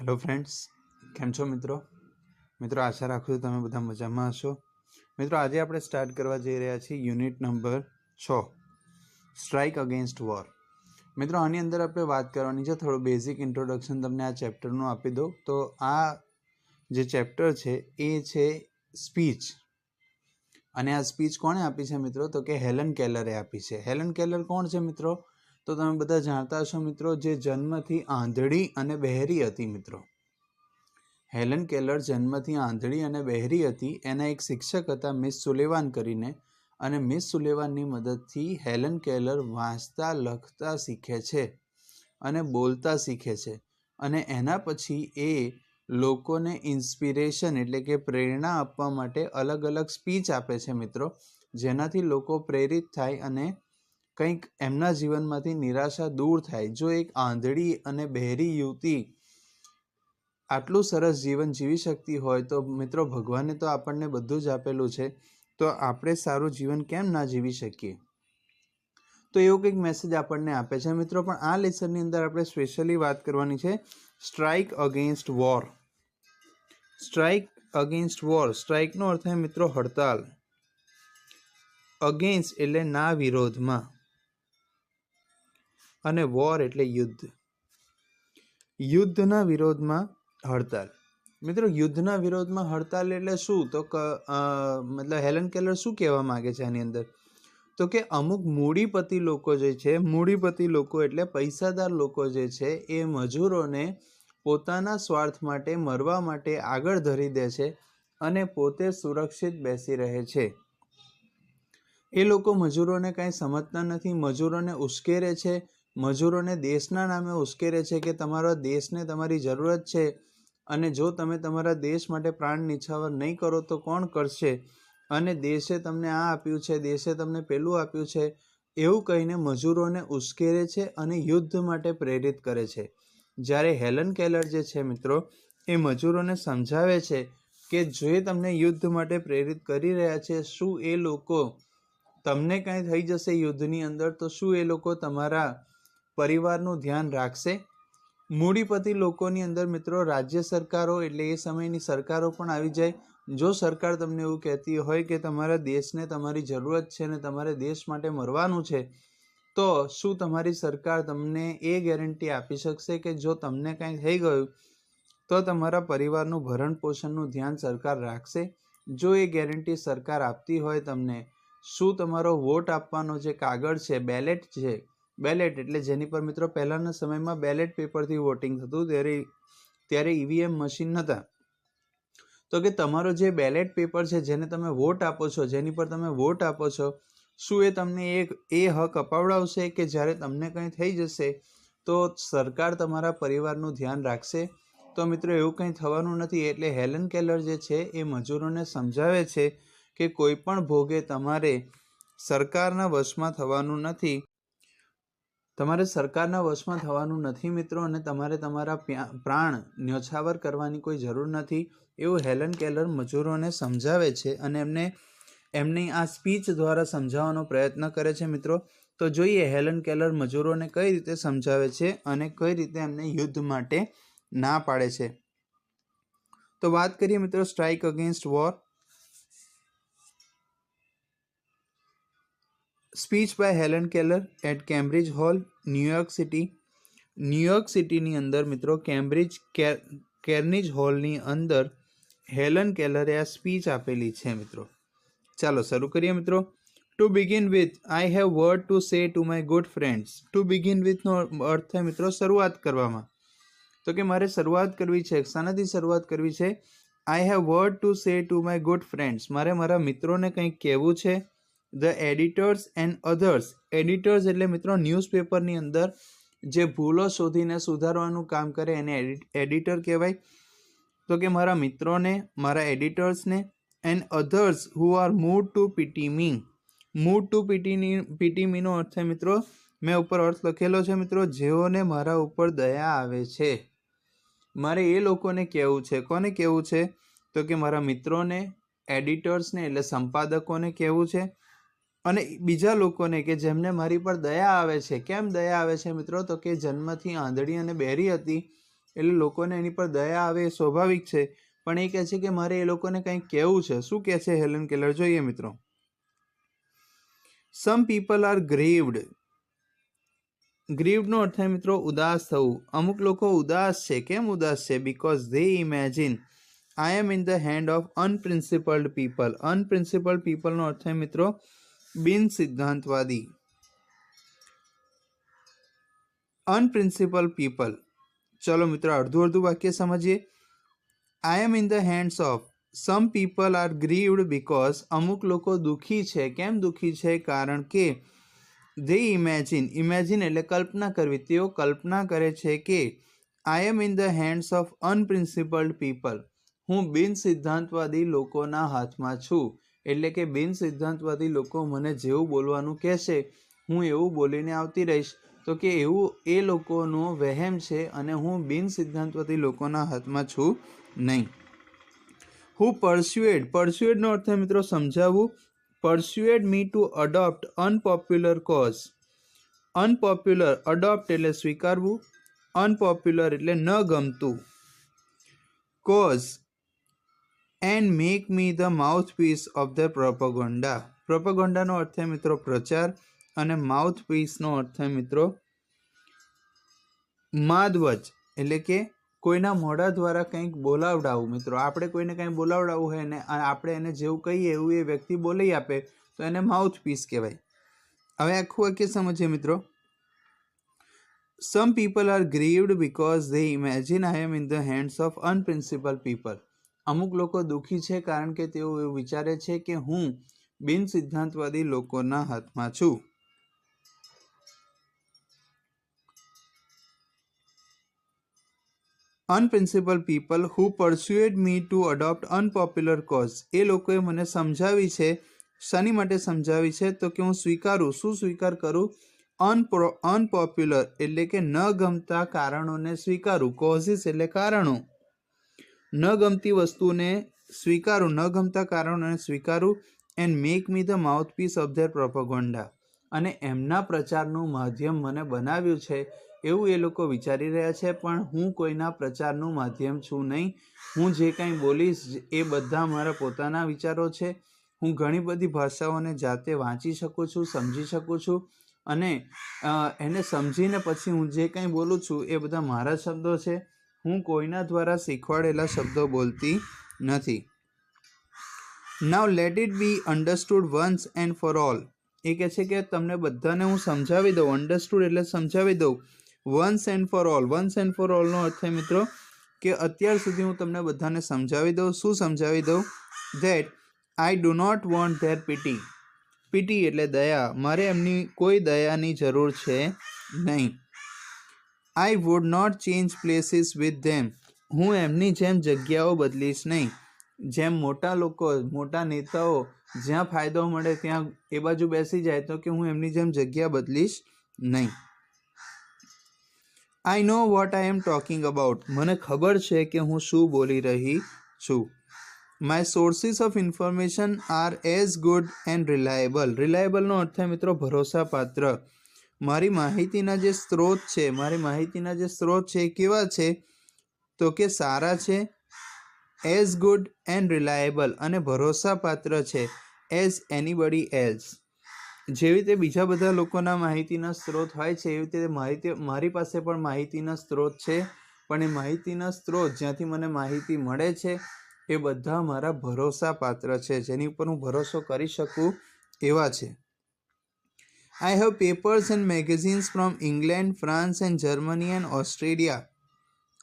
Hello friends કેમ છો મિત્રો? મિત્રો, આશા રાખું છું તમે બધા મજામાં હશો. મિત્રો, આજે આપણે સ્ટાર્ટ કરવા જઈ રહ્યા છીએ યુનિટ નંબર છ સ્ટ્રાઇક અગેન્સ્ટ વોર મિત્રો, આની અંદર આપણે વાત કરવાની છે, થોડું બેઝિક ઇન્ટ્રોડક્શન તમને આ ચેપ્ટરનું આપી દઉં. તો આ જે ચેપ્ટર છે, એ છે સ્પીચ અને આ સ્પીચ કોણે આપી છે મિત્રો? તો કે હેલન કેલરે આપી છે. હેલન કેલર કોણ છે મિત્રો? તો તમે બધા જાણતા હશો મિત્રો જે જન્મથી આંધળી અને બહેરી હતી મિત્રો. હેલન કેલર જન્મથી આંધળી અને બહેરી હતી. એના એક શિક્ષક હતા મિસ સુલેવાન કરીને અને મિસ સુલેવાનની મદદથી હેલન કેલર વાંચતા, લખતા શીખે છે અને બોલતા શીખે છે. અને એના પછી એ લોકોને ઇન્સ્પિરેશન એટલે કે પ્રેરણા આપવા માટે અલગ અલગ સ્પીચ આપે છે મિત્રો, જેનાથી લોકો પ્રેરિત થાય અને કંઈક એમના જીવનમાંથી નિરાશા દૂર થાય. જો એક આંધળી અને બહેરી યુવતી આટલું સરસ જીવન જીવી શકતી હોય, તો મિત્રો ભગવાને તો આપણને બધું જ આપેલું છે. તો આપણે સારું જીવન કેમ ના જીવી શકીએ? તો એવો કંઈક મેસેજ આપણને આપે છે. મિત્રો, પણ આ લેસનની અંદર આપણે સ્પેશિયલી વાત કરવાની છે strike against war strike against war સ્ટ્રાઇકનો અર્થ છે, મિત્રો, હડતાલ. અગેન્સ્ટ એટલે ના વિરોધમાં. અને વોર એટલે યુદ્ધ. યુદ્ધના વિરોધમાં હડતાલ. મિત્રો, યુદ્ધના વિરોધમાં હડતાલ એટલે શું? તો મતલબ હેલન કેલર શું કહેવા માગે છે આની અંદર? તો કે અમુક મૂડીપતિ લોકો જે છે, મૂડીપતિ લોકો એટલે પૈસાદાર લોકો જે છે, એ મજૂરોને પોતાના સ્વાર્થ માટે, મરવા માટે આગળ ધરી દે છે અને પોતે સુરક્ષિત બેસી રહે છે. એ લોકો મજૂરોને કાંઈ સમજતા નથી. મજૂરોને ઉશ્કેરે છે. મજૂરોને દેશના નામે ઉશ્કેરે છે કે તમારા દેશને તમારી જરૂરત છે અને જો તમે તમારા દેશ માટે પ્રાણ નિછાવર નહીં કરો તો કોણ કરશે? અને દેશે તમને આ આપ્યું છે, દેશે તમને પેલું આપ્યું છે, એવું કહીને મજૂરોને ઉશ્કેરે છે અને યુદ્ધ માટે પ્રેરિત કરે છે. જ્યારે હેલન કેલર જે છે મિત્રો, એ મજૂરોને સમજાવે છે કે જે તમને યુદ્ધ માટે પ્રેરિત કરી રહ્યા છે, શું એ લોકો તમને કાંઈ થઈ જશે યુદ્ધની અંદર? તો શું એ લોકો તમારા પરિવારનું ધ્યાન રાખશે. મૂડીપતિ લોકોની અંદર મિત્રો રાજ્ય સરકારો એટલે એ સમયની સરકારો પણ આવી જાય. જો સરકાર તમને એવું કહેતી હોય કે તમારા દેશને તમારી જરૂરત છે ને તમારે દેશ માટે મરવાનું છે, તો શું તમારી સરકાર તમને એ ગેરંટી આપી શકશે કે જો તમને કાંઈ થઈ ગયું, તો તમારા પરિવારનું ભરણ પોષણનું ધ્યાન સરકાર રાખશે? જો એ ગેરંટી સરકાર આપતી હોય તમને, શું તમારો વોટ આપવાનો જે કાગળ છે, બેલેટ છે બેલેટ. એટલે જેની પર મિત્રો પહેલાંના સમયમાં બેલેટ પેપરથી વોટિંગ થતું, ત્યારે ત્યારે ઈવીએમ મશીન નહોતા તો કે તમારો જે બેલેટ પેપર છે, જેને તમે વોટ આપો છો, જેની પર તમે વોટ આપો છો, શું એ તમને એક, એ હક અપાવડાવશે કે જ્યારે તમને કંઈ થઈ જશે, તો સરકાર તમારા પરિવારનું ધ્યાન રાખશે? તો મિત્રો એવું કંઈ થવાનું નથી. એટલે હેલન કેલર જે છે, એ મજૂરોને સમજાવે છે કે કોઈ પણ ભોગે તમારે સરકારના વશમાં થવાનું નથી. તમારે સરકારના વશમાં થવાનું નથી મિત્રો અને તમારે તમારા પ્રાણ ન્યોછાવર કરવાની કોઈ જરૂર નથી. એવું હેલન કેલર મજૂરોને સમજાવે છે અને એમને, એમની આ સ્પીચ દ્વારા સમજાવવાનો પ્રયત્ન કરે છે મિત્રો. તો જોઈએ હેલન કેલર મજૂરોને કઈ રીતે સમજાવે છે અને કઈ રીતે એમને યુદ્ધ માટે ના પાડે છે. તો વાત કરીએ મિત્રો strike against war. Speech by Helen Keller at Cambridge hall New York city. New York સિટીની અંદર મિત્રો કેમ્બ્રિજ કેર્નિજ હોલની અંદર હેલન કેલરે આ સ્પીચ આપેલી છે મિત્રો. ચાલો શરૂ કરીએ મિત્રો. To begin with I have word to say to my good friends to begin વિથનો અર્થ થાય મિત્રો શરૂઆત કરવામાં. તો કે મારે શરૂઆત કરવી છે, શાનાથી શરૂઆત કરવી છે. I have word to say to my good friends મારે મારા મિત્રોને કંઈક કહેવું છે. The editors and others. Editors એટલે મિત્રો ન્યૂઝપેપરની અંદર જે ભૂલો શોધીને સુધારવાનું કામ કરે એને એડિટર કહેવાય. તો કે મારા મિત્રોને, મારા એડિટર્સને and others who are moved to pity me moved to પીટીની pity મીનો અર્થ છે મિત્રો, મેં ઉપર અર્થ લખેલો છે મિત્રો, જેઓને મારા ઉપર દયા આવે છે. મારે એ લોકોને કહેવું છે, કોને કહેવું છે? તો કે મારા મિત્રોને, એડિટર્સને એટલે સંપાદકોને કહેવું છે. અને બીજા લોકોને કે જેમને મારી પર દયા આવે છે. કેમ દયા આવે છે મિત્રો? તો કે જન્મથી આંધળી અને બેરી હતી એટલે લોકોને એની પર દયા આવે એ સ્વાભાવિક છે. પણ એ કહે છે કે મારે એ લોકોને કંઈક કહેવું છે. શું કહે છે હેલન કેલર? જોઈએ મિત્રો. સમ પીપલ આર ગ્રીવડ ગ્રીવડનો અર્થ થાય મિત્રો ઉદાસ થવું. અમુક લોકો ઉદાસ છે. કેમ ઉદાસ છે? Because they imagine I am in the hand of unprincipled people unprincipled પીપલનો અર્થ થાય મિત્રો બિન સિદ્ધાંતવાદી. અનપ્રિન્સિપલ પીપલ ચલો મિત્રો, અડધું અડધું વાક્ય સમજીએ. I am in the hands of some people are grieved because અમુક લોકો દુઃખી છે. કેમ દુઃખી છે? કારણ કે દે ઇમેજિન ઇમેજિન એટલે કલ્પના કરવી. તેઓ કલ્પના કરે છે કે I am in the hands of unprincipled people હું બિન સિદ્ધાંતવાદી લોકોના હાથમાં છું. એટલે કે બિન સિદ્ધાંતવાદી લોકો મને જેવું બોલવાનું કહેશે, હું એવું બોલીને આવતી રહીશ. તો કે એવું એ લોકોનો વહેમ છે અને હું બિન સિદ્ધાંતવાદી લોકોના હાથમાં છું નહીં. હું પરસ્યુએડ પરસ્યુએડનો અર્થ મિત્રો સમજાવું persuade me to adopt unpopular cause unpopular adopt એટલે સ્વીકારવું. અનપોપ્યુલર એટલે ન ગમતું. Cause and make me the mouthpiece of the propaganda પ્રોપોગોન્ડાનો અર્થ થાય મિત્રો પ્રચાર અને માઉથપીસનો અર્થ થાય મિત્રો માદવચ એટલે કે કોઈના મોઢા દ્વારા કંઈક બોલાવડાવવું મિત્રો. આપણે કોઈને કંઈ બોલાવડાવવું હોય ને આપણે એને જેવું કહીએ એવું એ વ્યક્તિ બોલી આપે, તો એને માઉથપીસ કહેવાય. હવે આખું વાક્ય સમજીએ મિત્રો. Some people are grieved because they imagine I am in the hands of unprincipled people અમુક લોકો દુઃખી છે કારણ કે તેઓ એવું વિચારે છે કે હું બિન સિદ્ધાંતવાદી લોકોના હાથમાં છું. Unprincipled people who persuade me to adopt unpopular cause એ લોકોએ મને સમજાવી છે, શાની માટે સમજાવી છે તો કે હું સ્વીકારું. શું સ્વીકાર કરું? અનપ્રો અનપોપ્યુલર એટલે કે ન ગમતા કારણોને સ્વીકારું. કોઝિસ એટલે કારણો. ન ગમતી વસ્તુને સ્વીકારું, ન ગમતા કારણોને સ્વીકારું and make me the mouthpiece of their propaganda. અને એમના પ્રચારનું માધ્યમ મને બનાવ્યું છે એવું એ લોકો વિચારી રહ્યા છે, પણ હું કોઈના પ્રચારનું માધ્યમ છું નહીં. હું જે કાંઈ બોલીશ એ બધા મારા પોતાના વિચારો છે. હું ઘણી બધી ભાષાઓને જાતે વાંચી શકું છું, સમજી શકું છું. અને એને સમજીને પછી હું જે કાંઈ બોલું છું એ બધા મારા શબ્દો છે. હું કોઈના દ્વારા શીખવાડેલા શબ્દો બોલતી નથી. Now let it be understood once and for all એ કહે છે કે તમને બધાને હું સમજાવી દઉં. અન્ડરસ્ટુડ એટલે સમજાવી દઉં. Once and for all once and for ઓલનો અર્થ થાય મિત્રો કે અત્યાર સુધી હું તમને બધાને સમજાવી દઉં. શું સમજાવી દઉં? That I do not want their pity pity એટલે દયા. મારે એમની કોઈ દયાની જરૂર છે નહીં. I would not change places with them હું એમની જેમ જગ્યાઓ બદલીશ નહીં. જેમ મોટા લોકો, મોટા નેતાઓ જ્યાં ફાયદો મળે ત્યાં એ બાજુ બેસી જાય તો કે હું એમની જેમ જગ્યા બદલીશ નહીં. I know what I am talking about મને ખબર છે કે હું શું બોલી રહી છું. My sources of information are as good and reliable રિલાયેબલનો અર્થ છે, મિત્રો, ભરોસાપાત્ર. મારી માહિતીના જે સ્ત્રોત છે, મારી માહિતીના જે સ્ત્રોત છે એ કેવા છે? તો કે સારા છે એઝ ગુડ એન્ડ રિલાયેબલ અને ભરોસાપાત્ર છે એઝ એનીબડી એલ્સ જેવી રીતે બીજા બધા લોકોના માહિતીના સ્ત્રોત હોય છે, એવી રીતે માહિતી, મારી પાસે પણ માહિતીના સ્ત્રોત છે, પણ એ માહિતીના સ્ત્રોત જ્યાંથી મને માહિતી મળે છે, એ બધા મારા ભરોસાપાત્ર છે. જેની ઉપર હું ભરોસો કરી શકું એવા છે. Have papers and magazines from England France and Germany and Australia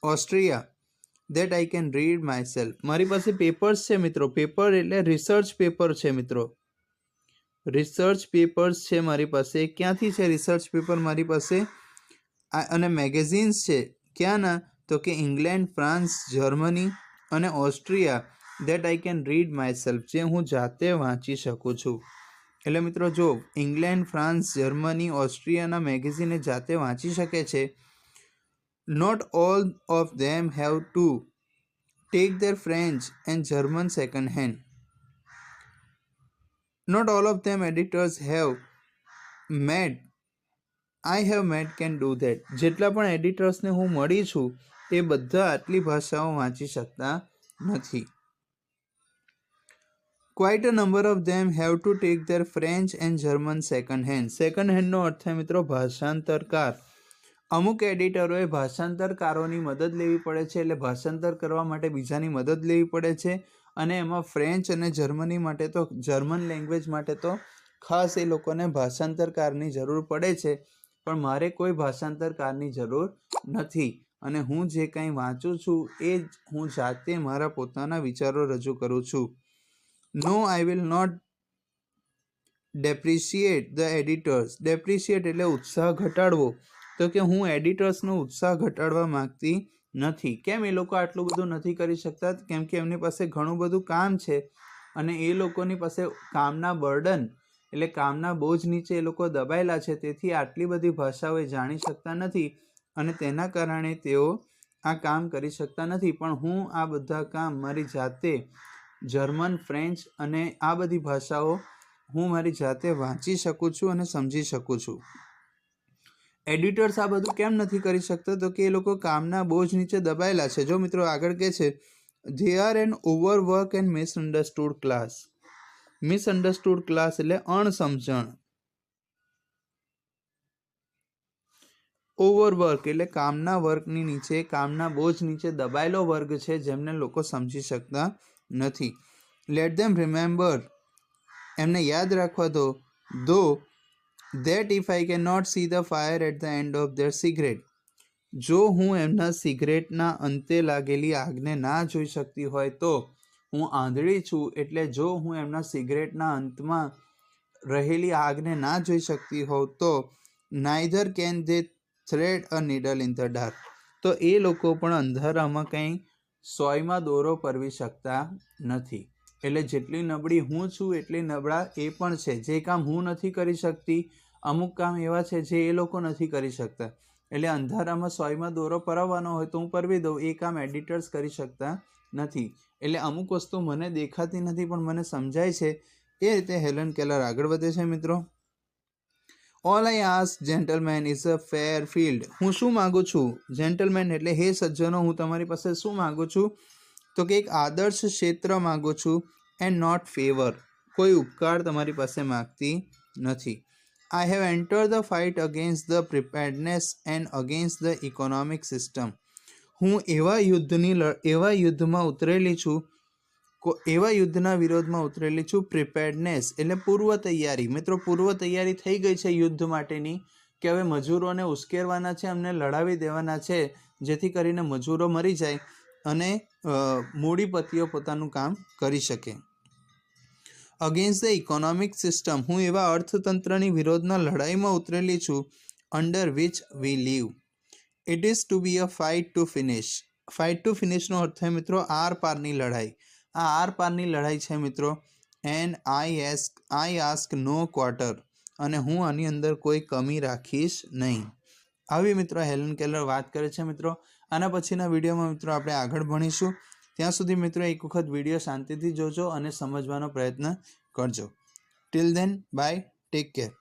Austria that I can read myself મારી પાસે પેપર્સ છે મિત્રો. પેપર એટલે રિસર્ચ પેપર છે મિત્રો. રિસર્ચ પેપર્સ છે મારી પાસે. ક્યાંથી છે રિસર્ચ પેપર મારી પાસે? અને મેગેઝિન્સ છે. ક્યાંના? તો કે ઇંગ્લેન્ડ ફ્રાન્સ જર્મની અને Austria that I can read myself જે હું જાતે વાંચી શકું છું. એટલે મિત્રો જો ઇંગ્લેન્ડ, ફ્રાન્સ, જર્મની, ઓસ્ટ્રિયાના મેગેઝિન જાતે વાંચી શકે છે. Not all of them have to take their French and German second hand not all of them editors have met I have made can do that જેટલા પણ એડિટર્સને હું મળી છું, એ બધા આટલી ભાષાઓ વાંચી શકતા નથી. Quite a number of them have to take their French and German second hand second હેન્ડનો અર્થ થાય, મિત્રો, ભાષાંતરકાર. અમુક એડિટરોએ ભાષાંતરકારોની મદદ લેવી પડે છે, એટલે ભાષાંતર કરવા માટે બીજાની મદદ લેવી પડે છે, અને એમાં ફ્રેન્ચ અને જર્મની માટે તો જર્મન લેંગ્વેજ માટે તો ખાસ એ લોકોને ભાષાંતરકારની જરૂર પડે છે, પણ મારે કોઈ ભાષાંતરકારની જરૂર નથી, અને હું જે કંઈ વાંચું છું, એ જ હું જાતે મારા પોતાના વિચારો રજૂ કરું છું. No I will not depreciate the editors depreciate એટલે ઉત્સાહ ઘટાડવો. તો કે હું એડિટર્સનો ઉત્સાહ ઘટાડવા માંગતી નથી. કેમ એ લોકો આટલું બધું નથી કરી શકતા? કેમ કે એમની પાસે ઘણું બધું કામ છે અને એ લોકોની પાસે કામના બર્ડન, એટલે કામના બોજ નીચે એ લોકો દબાયેલા છે. તેથી આટલી બધી ભાષાઓ એ જાણી શકતા નથી અને તેના કારણે તેઓ આ કામ કરી શકતા નથી. પણ હું આ બધા કામ મારી જાતે જર્મન, ફ્રેન્ચ અને આ બધી ભાષાઓ હું મારી જાતે વાંચી શકું છું અને સમજી શકું છું. એડિટર્સ આ બધું કેમ નથી કરી શકતા? તો કે એ લોકો કામના બોજ નીચે દબાયેલા છે. જો મિત્રો આગળ કે છે they are an overwork and misunderstood class misunderstood class એટલે અણસમજણ. ઓવરવર્ક એટલે કામના વર્કની નીચે, કામના બોજ નીચે દબાયેલો વર્ગ છે જેમને લોકો સમજી શકતા નથી. લેટ ધેમ રિમેમ્બર એમને યાદ રાખવા દો. દો that if I can not see the fire at the end of their cigarette જો હું એમના સિગરેટના અંતે લાગેલી આગને ના જોઈ શકતી હોય તો હું આંધળી છું એટલે જો હું એમના સિગરેટના અંતમાં રહેલી આગને ના જોઈ શકતી હોઉં તો neither can they thread a needle in the dark તો એ લોકો પણ અંધારામાં કંઈ સોયમાં દોરો પરવી શકતા નથી. એટલે જેટલી નબળી હું છું, એટલી નબળા એ પણ છે. જે કામ હું નથી કરી શકતી, અમુક કામ એવા છે જે એ લોકો નથી કરી શકતા. એટલે અંધારામાં સોયમાં દોરો પરાવવાનો હોય તો હું પરવી દઉં. એ કામ એડિટર્સ કરી શકતા નથી. એટલે અમુક વસ્તુ મને દેખાતી નથી, પણ મને સમજાય છે. એ રીતે હેલન કેલર આગળ વધે છે, મિત્રો. All I ask gentlemen is a fair field હું શું માગું છું? જેન્ટલમેન એટલે, હે સજ્જનો, હું તમારી પાસે શું માગું છું? તો કે, એક આદર્શ ક્ષેત્ર માગું છું એન્ડ નોટ ફેવર કોઈ ઉપકાર તમારી પાસે માગતી નથી. I have enter the fight against the preparedness and against the economic system હું એવા યુદ્ધની એવા યુદ્ધમાં ઉતરેલી છું એવા યુદ્ધના વિરોધમાં ઉતરેલી છું પ્રિપેર્ડનેસ એટલે પૂર્વ તૈયારી. મિત્રો, પૂર્વ તૈયારી થઈ ગઈ છે યુદ્ધ માટેની, કે હવે મજૂરોને ઉશ્કેરવાના છે, અમને લડાવી દેવાના છે, જેથી કરીને મજૂરો મરી જાય અને મૂડીપતિઓ પોતાનું કામ કરી શકે. અગેન્સ્ટ ધ ઇકોનોમિક સિસ્ટમ હું એવા અર્થતંત્રની વિરોધના લડાઈમાં ઉતરેલી છું under which we live it is to be a fight to finish fight to ફિનિશનો અર્થ છે મિત્રો, આર પારની લડાઈ. આ આર પારની લડાઈ છે મિત્રો. And I ask, I ask no quarter. અને હું આની અંદર કોઈ કમી રાખીશ નહીં. આવી મિત્રો હેલન કેલર વાત કરે છે મિત્રો. આના પછીના વિડીયોમાં મિત્રો આપણે આગળ ભણીશું. ત્યાં સુધી મિત્રો એક વખત વીડિયો શાંતિથી જોજો અને સમજવાનો પ્રયત્ન કરજો. Till then bye take care